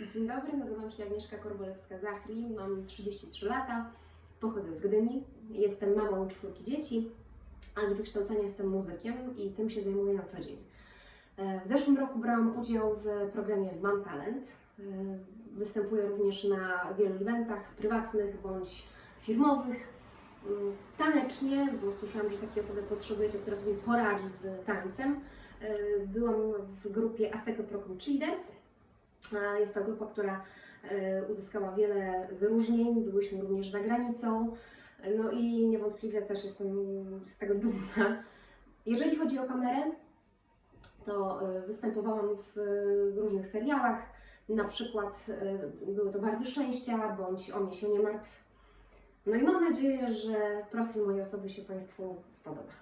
Dzień dobry, nazywam się Agnieszka Korbolewska-Zachri, mam 33 lata, pochodzę z Gdyni, jestem mamą czwórki dzieci, a z wykształcenia jestem muzykiem i tym się zajmuję na co dzień. E, W zeszłym roku brałam udział w programie Mam Talent. E, Występuję również na wielu eventach prywatnych bądź firmowych. Mm, Tanecznie, bo słyszałam, że takie osoby potrzebujecie, która sobie poradzi z tańcem. E, Byłam w grupie Aseko Procom Cheaters. Jest to grupa, która e, uzyskała wiele wyróżnień. Byłyśmy również za granicą. No i niewątpliwie też jestem z tego dumna. Jeżeli chodzi o kamerę, to e, występowałam w e, różnych serialach. Na przykład były to Barwy Szczęścia bądź O mnie się nie martw. No i mam nadzieję, że profil mojej osoby się Państwu spodoba.